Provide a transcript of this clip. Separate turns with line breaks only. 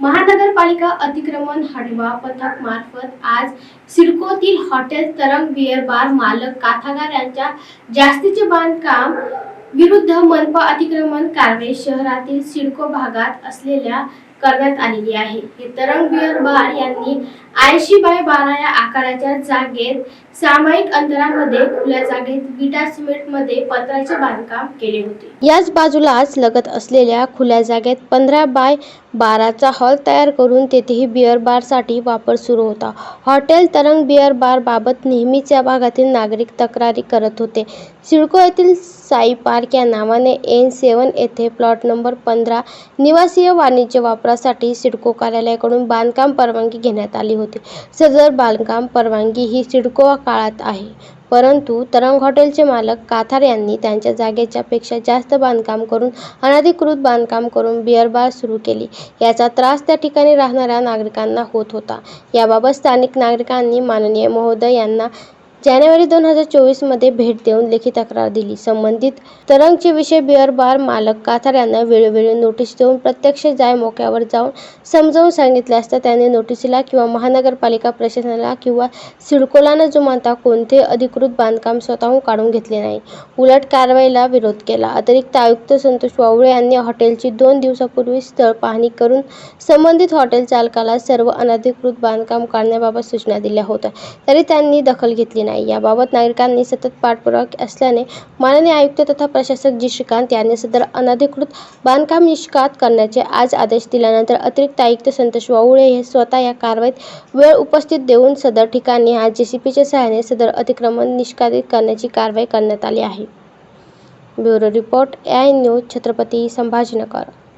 महानगरपालिका अतिक्रमण हटवा पथक मार्फत आज सिडकोतील हॉटेल तरंग बिअर बार मालक काथागार यांच्या जास्तीचे बांधकाम विरुद्ध मनपा अतिक्रमण कारवाई शहरातील सिडको भागात असलेल्या करण्यात आलेली आहे. तरंग बिअर बार यांनी ऐंशी बाय बारा या आकाराच्या जागेत सामायिक अंतरामध्ये खुल्या जागेत विटा सिमेंटमध्ये पत्राचे बांधकाम केले होते. याच बाजूलाच लगत असलेल्या खुल्या जागेत पंधरा बाय बाराचा हॉल तयार करून तेथेही बिअर बारसाठी वापर सुरू होता. हॉटेल तरंग बिअर बार बाबत नेहमीच या भागातील नागरिक तक्रारी करत होते. सिडको येथील साई पार्क या नावाने एन सेवन येथे प्लॉट नंबर पंधरा निवासीय वाणिज्य वापरासाठी सिडको कार्यालयाकडून बांधकाम परवानगी घेण्यात आली होती. सदर बांधकाम परवानगी ही सिडको काळात आहे. परंतु तरंग हॉटेलचे मालक काथार यांनी त्यांच्या जागेच्या पेक्षा जास्त बांधकाम करून अनधिकृत बांधकाम करून बिअर बार सुरू केली. याचा त्रास त्या ठिकाणी राहणाऱ्या नागरिकांना होत होता. याबाबत स्थानिक नागरिकांनी माननीय महोदय यांना जानेवारी दोन हजार चोवीसमध्ये भेट देऊन लेखी तक्रार दिली. संबंधित तरंगचे विषय बिअर बार मालक काथार यांना वेळोवेळी नोटीस देऊन प्रत्यक्ष जाय मोक्यावर जाऊन समजावून सांगितले असता त्यांनी नोटिसीला किंवा महानगरपालिका प्रशासनाला किंवा सिडकोला न जुमानता कोणते अधिकृत बांधकाम स्वतःहून काढून घेतले नाही. उलट कारवाईला विरोध केला. अतिरिक्त आयुक्त संतोष वावळे यांनी हॉटेलची दोन दिवसापूर्वी स्थळ पाहणी करून संबंधित हॉटेल चालकाला सर्व अनधिकृत बांधकाम काढण्याबाबत सूचना दिल्या होत्या. तरी त्यांनी दखल घेतली नाही. याबाबत नागरिकांनी सतत पाठपुरावा असल्याने माननीय आयुक्त तथा प्रशासक जी. श्रीकांत यांनी सदर अनधिकृत बांधकाम निष्कात करण्याचे आज आदेश दिल्यानंतर अतिरिक्त आयुक्त संतोष वावळे हे स्वतः या कारवाईत वेळ उपस्थित देऊन सदर ठिकाणी आज जेसीपीच्या सहाय्याने सदर अतिक्रमण निष्कादित करण्याची कारवाई करण्यात आली आहे. Bureau report I news Chhatrapati Sambhajinagar.